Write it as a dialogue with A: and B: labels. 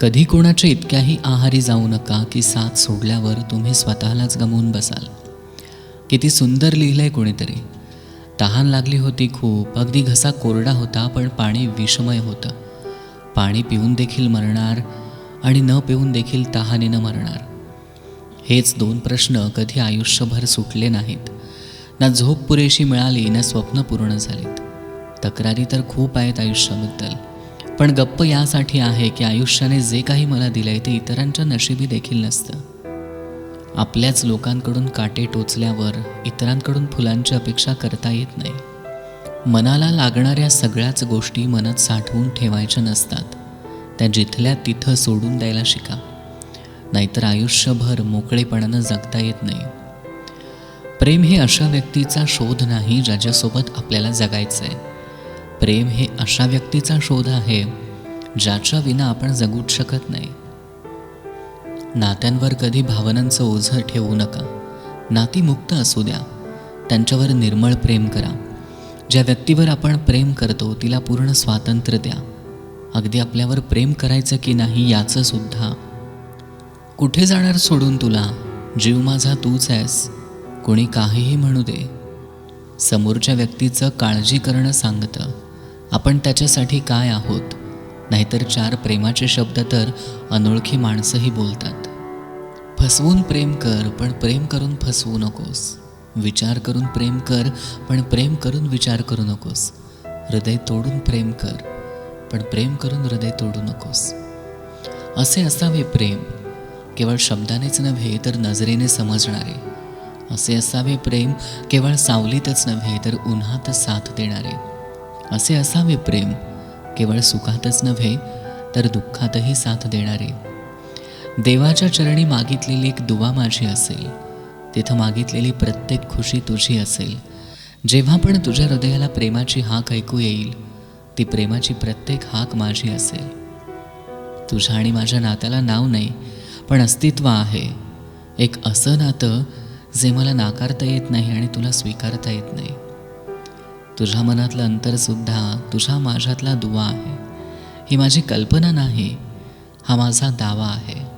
A: कधी कोणाच्या इतक्याही आहारी जाऊ नका की साथ सोडल्यावर तुम्ही स्वतःलाच गमवून बसाल. किती सुंदर लिहिलंय कोणीतरी. तहान लागली होती खूप अगदी घसा कोरडा होता पण पाणी विषमय होतं. पाणी पिऊन देखील मरणार आणि न पिऊन देखील तहानेनं मरणार. हेच दोन प्रश्न कधी आयुष्यभर सुटले नाहीत. ना झोप पुरेशी मिळाली ना स्वप्न पूर्ण झालीत. तक्रारी तर खूप आहेत आयुष्याबद्दल. पण गप्प यासाठी आहे की आयुष्याने जे काही मला दिलंय ते इतरांच्या नशिबी देखील नसतं. आपल्याच लोकांकडून काटे टोचल्यावर इतरांकडून फुलांची अपेक्षा करता येत नाही. मनाला लागणाऱ्या सगळ्याच गोष्टी मनात साठवून ठेवायच्या नसतात. त्या जिथल्या तिथं सोडून द्यायला शिका. नाहीतर आयुष्यभर मोकळेपणानं जगता येत नाही. प्रेम हे अशा व्यक्तीचा शोध नाही ज्याच्यासोबत आपल्याला जगायचं आहे प्रेम हे अशा व्यक्तीचा शोध आहे ज्याच्या विना आपण जगूच शकत नाही. नात्यांवर कधी भावनांचं ओझं ठेवू नका. नाती मुक्त असू द्या. त्यांच्यावर निर्मळ प्रेम करा. ज्या व्यक्तीवर आपण प्रेम करतो तिला पूर्ण स्वातंत्र्य द्या. अगदी आपल्यावर प्रेम करायचं की नाही याचं सुद्धा. कुठे जाणार सोडून तुला? जीव माझा तूच आहेस. कोणी काहीही म्हणू दे. समोरच्या व्यक्तीचं काळजी करणं सांगतं. आपण त्याच्यासाठी काय आहोत? नाहीतर चार प्रेमाचे शब्द तर अनोळखी माणसंही बोलतात. फसवून प्रेम कर पण प्रेम करून फसवू नकोस. विचार करून प्रेम कर पण प्रेम करून विचार करू नकोस. हृदय तोडून प्रेम कर पण प्रेम करून हृदय तोडू नकोस. असे असावे प्रेम. केवळ शब्दानेच नव्हे तर नजरेने समजणारे. असे असावे प्रेम. केवळ सावलीतच नव्हे तर उन्हात साथ देणारे. असे असावे प्रेम. केवळ सुखातच नव्हे तर दुःखातही साथ देणारे. देवाच्या चरणी मागितलेली एक दुवा माझी असेल. तिथं मागितलेली प्रत्येक खुशी तुझी असेल. जेव्हा पण तुझ्या हृदयाला प्रेमाची हाक ऐकू येईल ती प्रेमाची प्रत्येक हाक माझी असेल. तुझ्या आणि माझ्या नात्याला नाव नाही पण अस्तित्व आहे. एक असं नातं जे मला नाकारता येत नाही आणि तुला स्वीकारता येत नाही. तुझ्या मनातलं अंतरसुद्धा तुझ्या माझ्यातला दुवा आहे. ही माझी कल्पना नाही हा माझा दावा आहे.